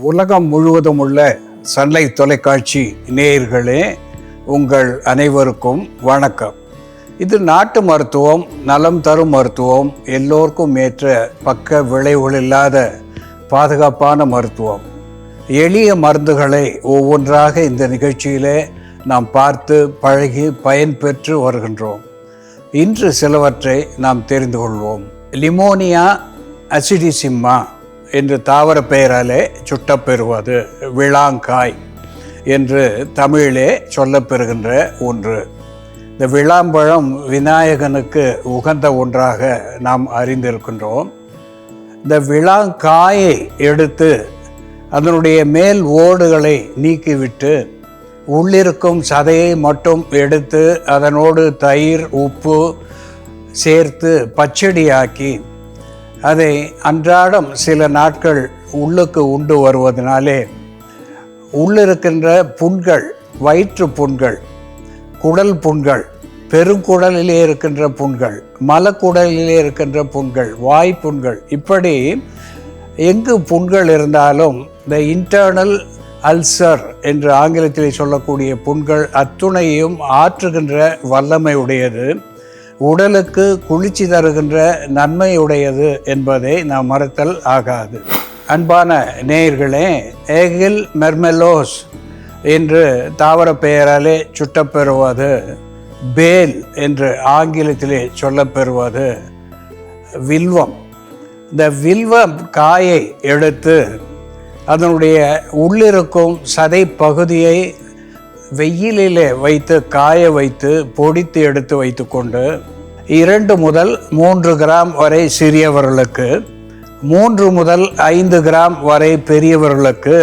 உலகம் முழுவதும் உள்ள சன்லை தொலைக்காட்சி நேயர்களே உங்கள் அனைவருக்கும் வணக்கம். இது நாட்டு மருத்துவம் நலம் தரும் மருத்துவம் எல்லோருக்கும் ஏற்ற பக்க விளைவுகள் இல்லாத பாதுகாப்பான மருத்துவம். எளிய மருந்துகளை ஒவ்வொன்றாக இந்த நிகழ்ச்சியிலே நாம் பார்த்து பழகி பயன்பெற்று வருகின்றோம். இன்று சிலவற்றை நாம் தெரிந்து கொள்வோம். லிமோனியா அசிடிசிம்மா என்று தாவர பெயராலே சுட்டப்பெறுவது விளாங்காய் என்று தமிழிலே சொல்லப்பெறுகின்ற ஒன்று. இந்த விளாம்பழம் விநாயகனுக்கு உகந்த ஒன்றாக நாம் அறிந்திருக்கின்றோம். இந்த விளாங்காயை எடுத்து அதனுடைய மேல் ஓடுகளை நீக்கிவிட்டு உள்ளிருக்கும் சதையை மட்டும் எடுத்து அதனோடு தயிர் உப்பு சேர்த்து பச்சடியாக்கி அதை அன்றாடம் சில நாட்கள் உள்ளுக்கு உண்டு வருவதனாலே உள்ளிருக்கின்ற புண்கள் வயிற்று புண்கள் குடல் புண்கள் பெருங்குடலிலே இருக்கின்ற புண்கள் மலக்குடலிலே இருக்கின்ற புண்கள் வாய் புண்கள் இப்படி எங்கு புண்கள் இருந்தாலும் இந்த இன்டர்னல் அல்சர் என்று ஆங்கிலத்தில் சொல்லக்கூடிய புண்கள் அத்துணையும் ஆற்றுகின்ற வல்லமை உடையது. உடலுக்கு குளிர்ச்சி தருகின்ற நன்மையுடையது என்பதை நாம் மறுத்தல் ஆகாது. அன்பான நேயர்களே ஏகில் மெர்மெலோஸ் என்று தாவர பெயராலே சுட்டப்பெறுவது பேல் என்று ஆங்கிலத்திலே சொல்லப்பெறுவது வில்வம். இந்த வில்வம் காயை எடுத்து அதனுடைய உள்ளிருக்கும் சதை பகுதியை வெயிலிலே வைத்து காய வைத்து பொடித்து எடுத்து வைத்துக்கொண்டு இரண்டு முதல் மூன்று கிராம் வரை சிறியவர்களுக்கு மூன்று முதல் ஐந்து கிராம் வரை பெரியவர்களுக்கு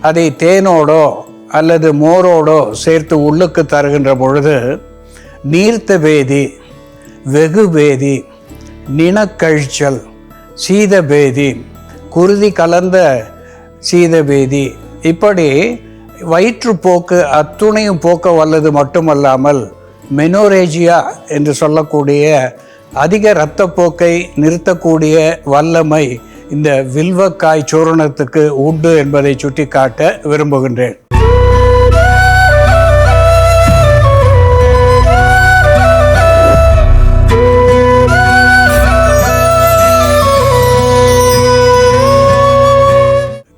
அதை தேனோடோ அல்லது மோரோடோ சேர்த்து உள்ளுக்கு தருகின்ற பொழுது நீர்த்த பேதி வெகு பேதி நினக்கழிச்சல் சீதபேதி குருதி கலந்த சீதபேதி இப்படி வயிற்றுப்போக்கு அத்துணையும் போக்க வல்லது மட்டுமல்லாமல் மெனோரேஜியா என்று சொல்லக்கூடிய அதிக இரத்தப்போக்கை நிறுத்தக்கூடிய வல்லமை இந்த வில்வக்காய் சூரணத்துக்கு உண்டு என்பதை சுட்டிக்காட்ட விரும்புகின்றேன்.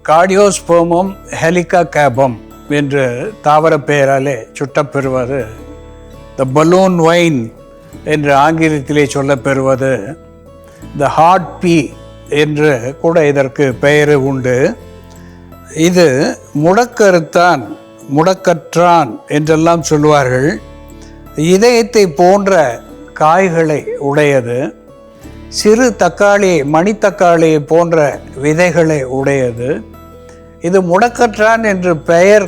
கார்டியோஸ்போமம் ஹெலிகா கேபம். என்று தாவர பெயராலே சுட்டப்பெறுவது த பலூன் ஒயின் என்று ஆங்கிலத்திலே சொல்லப்பெறுவது த ஹார்ட் பீ என்று கூட இதற்கு பெயர் உண்டு. இது முடக்கருத்தான் முடக்கற்றான் என்றெல்லாம் சொல்லுவார்கள். இதயத்தை போன்ற காய்களை உடையது சிறு தக்காளி மணித்தக்காளி போன்ற விதைகளை உடையது. இது முடக்கற்றான் என்று பெயர்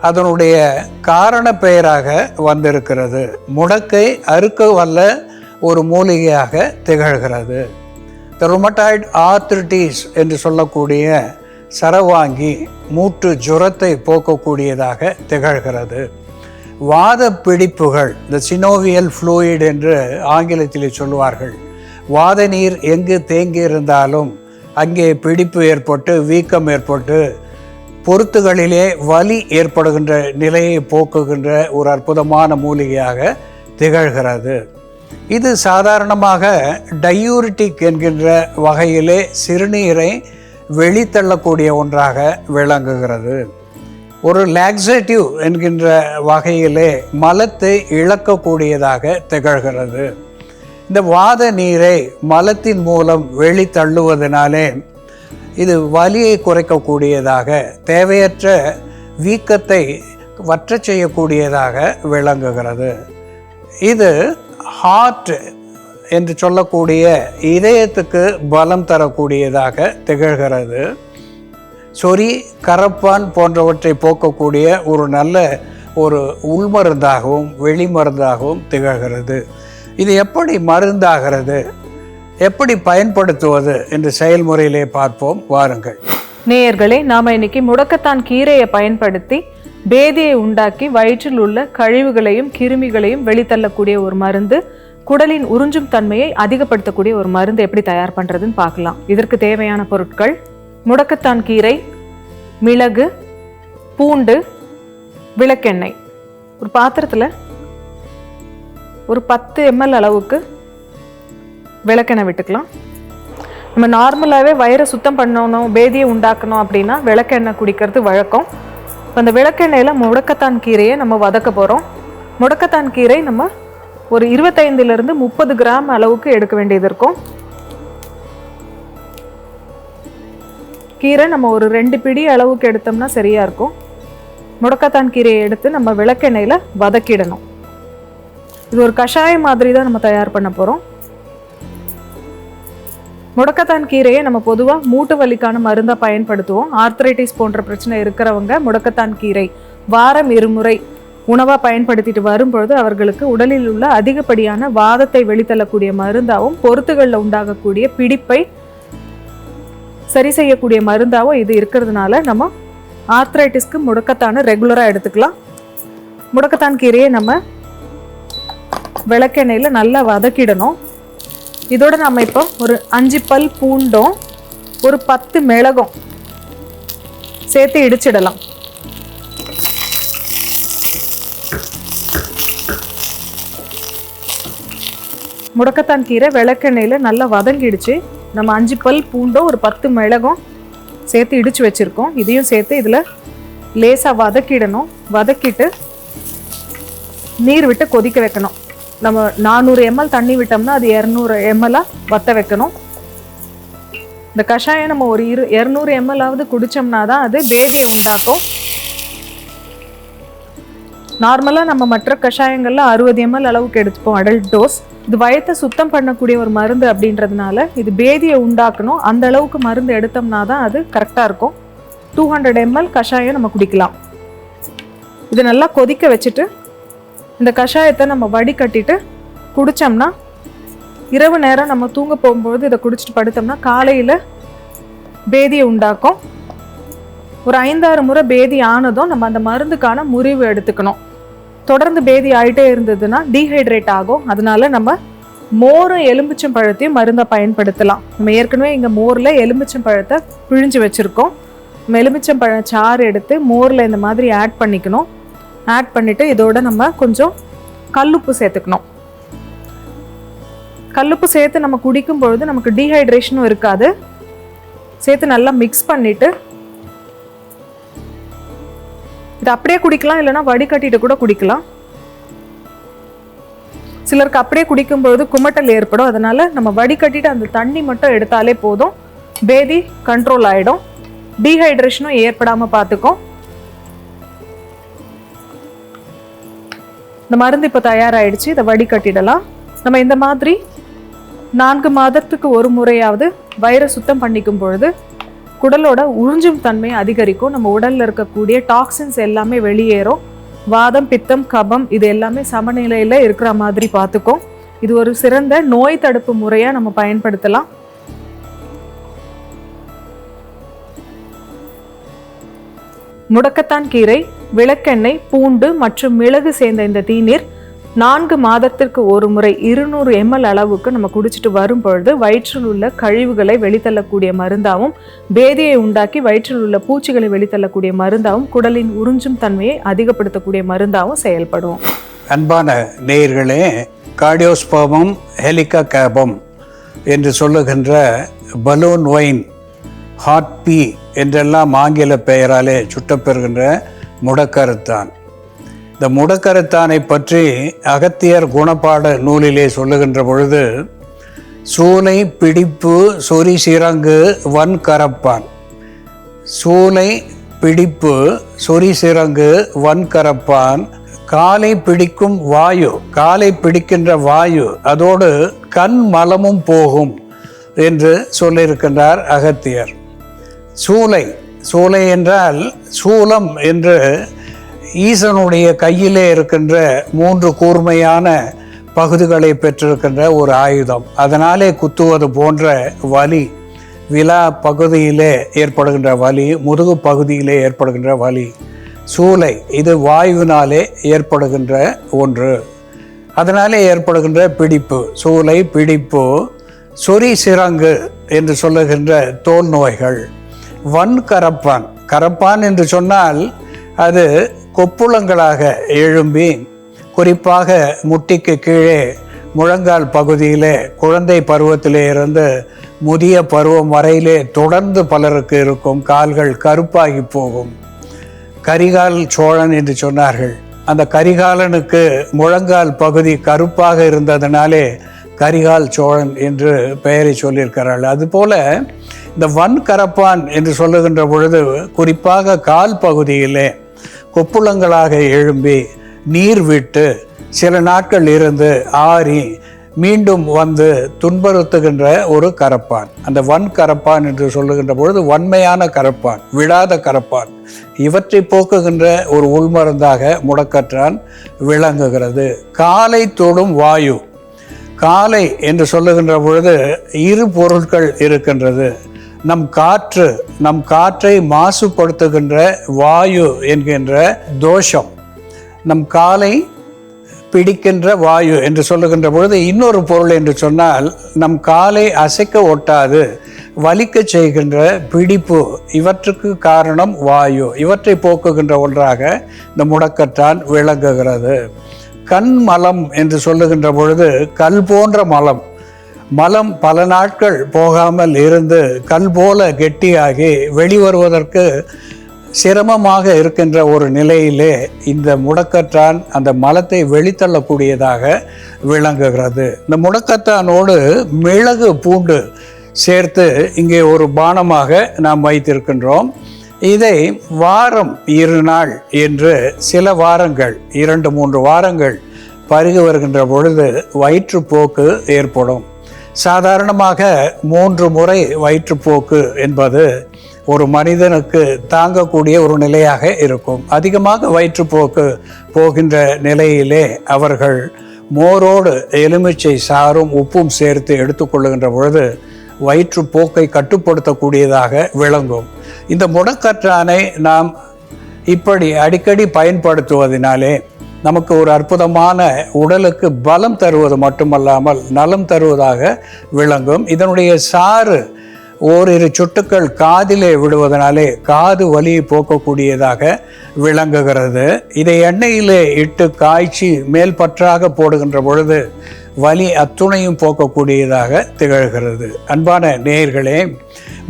அதனுடைய காரண பெயராக வந்திருக்கிறது. முடக்கை அறுக்க வல்ல ஒரு மூலிகையாக திகழ்கிறது. ருமட்டாய்டு ஆர்த்ரிட்டிஸ் என்று சொல்லக்கூடிய சரவாங்கி மூட்டு ஜுரத்தை போக்கக்கூடியதாக திகழ்கிறது. வாத பிடிப்புகள் இந்த சினோவியல் ஃப்ளூயிட் என்று ஆங்கிலத்தில் சொல்லுவார்கள். வாத நீர் எங்கு தேங்கி இருந்தாலும் அங்கே பிடிப்பு ஏற்பட்டு வீக்கம் ஏற்பட்டு பொருத்துகளிலே வலி ஏற்படுகின்ற நிலையை போக்குகின்ற ஒரு அற்புதமான மூலிகையாக திகழ்கிறது. இது சாதாரணமாக டையூரிட்டிக் என்கின்ற வகையிலே சிறுநீரை வெளித்தள்ளக்கூடிய ஒன்றாக விளங்குகிறது. ஒரு லாக்ஸேட்டிவ் என்கின்ற வகையிலே மலத்தை இழக்கக்கூடியதாக திகழ்கிறது. இந்த வாத நீரை மலத்தின் மூலம் வெளித்தள்ளுவதனாலே இது வலியை குறைக்கக்கூடியதாக தேவையற்ற வீக்கத்தை வற்ற செய்யக்கூடியதாக விளங்குகிறது. இது ஹார்ட் என்று சொல்லக்கூடிய இதயத்துக்கு பலம் தரக்கூடியதாக திகழ்கிறது. சொறி கரப்பான் போன்றவற்றை போக்கக்கூடிய ஒரு நல்ல ஒரு உள்மருந்தாகவும் வெளிமருந்தாகவும் திகழ்கிறது. இது எப்படி மருந்தாகிறது? எப்படி பயன்படுத்துவது என்று செயல்முறையிலே பார்ப்போம். வாருங்கள். நேயர்களே நாம இன்னைக்கு முடக்கத்தான் கீரையை பயன்படுத்தி பேதியை உண்டாக்கி வயிற்றில் உள்ள கழிவுகளையும் கிருமிகளையும் வெளித்தள்ளக்கூடிய ஒரு மருந்து குடலின் உறிஞ்சும் தன்மையை அதிகப்படுத்தக்கூடிய ஒரு மருந்து எப்படி தயார் பண்ணுறதுன்னு பார்க்கலாம். இதற்கு தேவையான பொருட்கள் முடக்கத்தான் கீரை மிளகு பூண்டு விளக்கெண்ணெய். ஒரு பாத்திரத்தில் ஒரு பத்து எம்எல் அளவுக்கு விளக்கெண்ணெய் விட்டுக்கலாம். நம்ம நார்மலாகவே வயிறை சுத்தம் பண்ணணும் பேதியை உண்டாக்கணும் அப்படின்னா விளக்கெண்ணெய் குடிக்கிறது வழக்கம். இப்போ அந்த விளக்கெண்ணெயில் முடக்கத்தான் கீரையை நம்ம வதக்க போகிறோம் முடக்கத்தான் கீரை நம்ம ஒரு இருபத்தைந்துலேருந்து முப்பது கிராம் அளவுக்கு எடுக்க வேண்டியது இருக்கும். கீரை நம்ம ஒரு ரெண்டு பிடி அளவுக்கு எடுத்தோம்னா சரியாக இருக்கும். முடக்கத்தான் கீரையை எடுத்து நம்ம விளக்கெண்ணெயில் வதக்கிடணும். இது ஒரு கஷாயம் மாதிரி தான் நம்ம தயார் பண்ண போகிறோம் முடக்கத்தான் கீரையை நம்ம பொதுவாக மூட்டு வலிக்கான மருந்தாக பயன்படுத்துவோம். ஆர்த்ரைட்டிஸ் போன்ற பிரச்சனை இருக்கிறவங்க முடக்கத்தான் கீரை வாரம் இருமுறை உணவாக பயன்படுத்திட்டு வரும்பொழுது அவர்களுக்கு உடலில் உள்ள அதிகப்படியான வாதத்தை வெளித்தள்ளக்கூடிய மருந்தாகவும் பொருத்துகளில் உண்டாகக்கூடிய பிடிப்பை சரி செய்யக்கூடிய மருந்தாகவும் இது இருக்கிறதுனால நம்ம ஆர்த்ரைட்டிஸ்க்கு முடக்கத்தான ரெகுலராக எடுத்துக்கலாம். முடக்கத்தான் கீரையை நம்ம விளக்கெண்ணெயில் நல்லா வதக்கிடணும். இதோட நம்ம இப்போ ஒரு அஞ்சு பல் பூண்டும் ஒரு பத்து மிளகும் சேர்த்து இடிச்சிடலாம். முடக்கத்தான் கீரை விளக்கெண்ணெயில் நல்லா வதங்கிடுச்சு. நம்ம அஞ்சு பல் பூண்டும் ஒரு பத்து மிளகும் சேர்த்து இடிச்சு வச்சுருக்கோம். இதையும் சேர்த்து இதில் லேசாக வதக்கிடணும். வதக்கிட்டு நீர் விட்டு கொதிக்க வைக்கணும். நம்ம நானூறு எம்எல் தண்ணி விட்டோம்னா அது இரநூறு எம்எல்லாக வத்த வைக்கணும். இந்த கஷாயம் நம்ம ஒரு இரு இரநூறு எம்எல்லாவது குடித்தோம்னா தான் அது பேதியை உண்டாக்கும். நார்மலாக நம்ம மற்ற கஷாயங்களில் அறுபது எம்எல் அளவுக்கு எடுத்துப்போம் அடல்ட் டோஸ் இது வயத்தை சுத்தம் பண்ணக்கூடிய ஒரு மருந்து அப்படின்றதுனால இது பேதியை உண்டாக்கணும். அந்த அளவுக்கு மருந்து எடுத்தோம்னா தான் அது கரெக்டாக இருக்கும். டூ ஹண்ட்ரட் எம்எல் கஷாயம் நம்ம குடிக்கலாம். இது நல்லா கொதிக்க வச்சுட்டு இந்த கஷாயத்தை நம்ம வடிகட்டிட்டு குடித்தோம்னா இரவு நேரம் நம்ம தூங்க போகும்போது இதை குடிச்சிட்டு படுத்தோம்னா காலையில் பேதியை உண்டாக்கும். ஒரு ஐந்தாறு முறை பேதி ஆனதும் நம்ம அந்த மருந்துக்கான முறிவு எடுத்துக்கணும். தொடர்ந்து பேதி ஆகிட்டே இருந்ததுன்னா டீஹைட்ரேட் ஆகும். அதனால நம்ம மோரும் எலும்பிச்சம் பழத்தையும் மருந்தை பயன்படுத்தலாம். நம்ம ஏற்கனவே இங்கே மோரில் எலும்பிச்சம் பழத்தை பிழிஞ்சு வச்சுருக்கோம். நம்ம எலுமிச்சம் பழ சாறு எடுத்து மோரில் இந்த மாதிரி ஆட் பண்ணிக்கணும். ஆட் பண்ணிவிட்டு இதோட நம்ம கொஞ்சம் கல்லுப்பு சேர்த்துக்கணும். கல்லுப்பு சேர்த்து நம்ம குடிக்கும் பொழுது நமக்கு டீஹைட்ரேஷனும் இருக்காது. சேர்த்து நல்லா மிக்ஸ் பண்ணிவிட்டு இது அப்படியே குடிக்கலாம் இல்லைன்னா வடிகட்டிட்டு கூட குடிக்கலாம். சிலருக்கு அப்படியே குடிக்கும்பொழுது குமட்டல் ஏற்படும். அதனால் நம்ம வடிகட்டிட்டு அந்த தண்ணி மட்டும் எடுத்தாலே போதும். பேதி கண்ட்ரோல் ஆகிடும் டீஹைட்ரேஷனும் ஏற்படாமல் பார்த்துக்கும் இந்த மருந்து இப்போ தயாராகிடுச்சு இதை வடிகட்டிடலாம். நம்ம இந்த மாதிரி நான்கு மாதத்துக்கு ஒரு முறையாவது வயிறை சுத்தம் பண்ணிக்கும் பொழுது குடலோட உறிஞ்சும் தன்மை அதிகரிக்கும். நம்ம உடலில் இருக்கக்கூடிய டாக்ஸின்ஸ் எல்லாமே வெளியேறும். வாதம் பித்தம் கபம் இது எல்லாமே சமநிலையில் இருக்கிற மாதிரி பார்த்துக்கும். இது ஒரு சிறந்த நோய் தடுப்பு முறையாக நம்ம பயன்படுத்தலாம். முடக்கத்தான் கீரை விளக்கெண்ணெய் பூண்டு மற்றும் மிளகு சேர்ந்த இந்த தீநீர் நான்கு மாதத்திற்கு ஒரு முறை இருநூறு எம்எல் அளவுக்கு நம்ம குடிச்சிட்டு வரும் பொழுது வயிற்றில் உள்ள கழிவுகளை வெளித்தள்ளக்கூடிய மருந்தாகவும் பேதியை உண்டாக்கி வயிற்றில் உள்ள பூச்சிகளை வெளித்தள்ளக்கூடிய மருந்தாகவும் குடலின் உறிஞ்சும் தன்மையை அதிகப்படுத்தக்கூடிய மருந்தாகவும் செயல்படும். அன்பான நேயர்களே கார்டியோஸ்போமம் ஹெலிகா கேபம் என்று சொல்லுகின்ற பலூன் ஒயின் ஹாட் பி என்றெல்லாம் ஆங்கில பெயராலே சுட்டப்பெறுகின்ற முடக்கருத்தான் இந்த முடக்கருத்தானை பற்றி அகத்தியர் குணப்பாட நூலிலே சொல்லுகின்ற பொழுது சூனை பிடிப்பு சொறி சிறங்கு வன் கரப்பான். சூனை பிடிப்பு சொறி சிறங்கு வன்கரப்பான் காலை பிடிக்கும் வாயு காலை பிடிக்கின்ற வாயு அதோடு கண் மலமும் போகும் என்று சொல்லியிருக்கின்றார் அகத்தியர். சூலை சூலை என்றால் சூலம் என்று ஈசனுடைய கையிலே இருக்கின்ற மூன்று கூர்மையான பகுதிகளை பெற்றிருக்கின்ற ஒரு ஆயுதம். அதனாலே குத்துவது போன்ற வலி விலா பகுதியிலே ஏற்படுகின்ற வலி முதுகு பகுதியிலே ஏற்படுகின்ற வலி சூளை இது வாயுவினாலே ஏற்படுகின்ற ஒன்று. அதனாலே ஏற்படுகின்ற பிடிப்பு சூளை பிடிப்பு சொறி சிறங்கு என்று சொல்லுகின்ற தோல் நோய்கள். வன் கரப்பான். கரப்பான் என்று சொன்னால் அது கொப்புளங்களாக எழும்பி குறிப்பாக முட்டிக்கு கீழே முழங்கால் பகுதியிலே குழந்தை பருவத்திலே இருந்து முதிய பருவம் வரையிலே தொடர்ந்து பலருக்கு இருக்கும் கால்கள் கருப்பாகி போகும். கரிகால் சோழன் என்று சொன்னார்கள். அந்த கரிகாலனுக்கு முழங்கால் பகுதி கருப்பாக இருந்ததனாலே கரிகால் சோழன் என்று பெயரை சொல்லியிருக்கிறாள். அதுபோல இந்த வன் கரப்பான் என்று சொல்லுகின்ற பொழுது குறிப்பாக கால் பகுதியிலே கொப்புளங்களாக எழும்பி நீர் விட்டு சில நாட்கள் இருந்து ஆறி மீண்டும் வந்து துன்புறுத்துகின்ற ஒரு கரப்பான். அந்த வன் கரப்பான் என்று சொல்லுகின்ற பொழுது வன்மையான கரப்பான் விழாத கரப்பான். இவற்றை போக்குகின்ற ஒரு உள்மருந்தாக முடக்கற்றான் விளங்குகிறது. காலை தொடும் வாயு காலை என்று சொல்லுகின்ற பொழுது இரு பொருட்கள் இருக்கின்றது. நம் காற்று நம் காற்றை மாசுபடுத்துகின்ற வாயு என்கின்ற தோஷம். நம் காலை பிடிக்கின்ற வாயு என்று சொல்லுகின்ற பொழுது இன்னொரு பொருள் என்று சொன்னால் நம் காலை அசைக்க ஒட்டாது வலிக்க செய்கின்ற பிடிப்பு இவற்றுக்கு காரணம் வாயு. இவற்றை போக்குகின்ற ஒன்றாக இந்த முடக்கத்தான் விளங்குகிறது. கண் மலம் என்று சொல்லுகின்ற பொழுது கல் போன்ற மலம். மலம் பல நாட்கள் போகாமல் இருந்து கல் போல கெட்டியாகி வெளிவருவதற்கு சிரமமாக இருக்கின்ற ஒரு நிலையிலே இந்த முடக்கத்தான் அந்த மலத்தை வெளித்தள்ளக்கூடியதாக விளங்குகிறது. இந்த முடக்கத்தானோடு மிளகு பூண்டு சேர்த்து இங்கே ஒரு பானமாக நாம் வைத்திருக்கின்றோம். இதை வாரம் இரு நாள் என்று சில வாரங்கள் இரண்டு மூன்று வாரங்கள் பருகி வருகின்ற பொழுது வயிற்றுப்போக்கு ஏற்படும். சாதாரணமாக மூன்று முறை வயிற்றுப்போக்கு என்பது ஒரு மனிதனுக்கு தாங்கக்கூடிய ஒரு நிலையாக இருக்கும். அதிகமாக வயிற்றுப்போக்கு போகின்ற நிலையிலே அவர்கள் மோரோடு எலுமிச்சை சாறும் உப்பும் சேர்த்து எடுத்துக்கொள்ளுகின்ற பொழுது வயிற்றுப்போக்கை கட்டுப்படுத்தக்கூடியதாக விளங்கும். இந்த முடக்கற்றானை நாம் இப்படி அடிக்கடி பயன்படுத்துவதனாலே நமக்கு ஒரு அற்புதமான உடலுக்கு பலம் தருவது மட்டுமல்லாமல் நலம் தருவதாக விளங்கும். இதனுடைய சாறு ஓரிரு சொட்டுக்கள் காதிலே விடுவதனாலே காது வலியை போக்கக்கூடியதாக விளங்குகிறது. இதை எண்ணெயிலே இட்டு காய்ச்சி மேல் பற்றாக போடுகின்ற பொழுது வலி அத்துணையும் போக்கக்கூடியதாக திகழ்கிறது. அன்பான நேயர்களே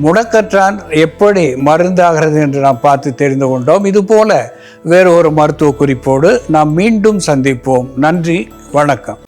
முடக்கற்றான் எப்படி மருந்தாகிறது என்று நாம் பார்த்து தெரிந்து கொண்டோம். இதுபோல வேறு ஒரு மருத்துவ குறிப்போடு நாம் மீண்டும் சந்திப்போம். நன்றி வணக்கம்.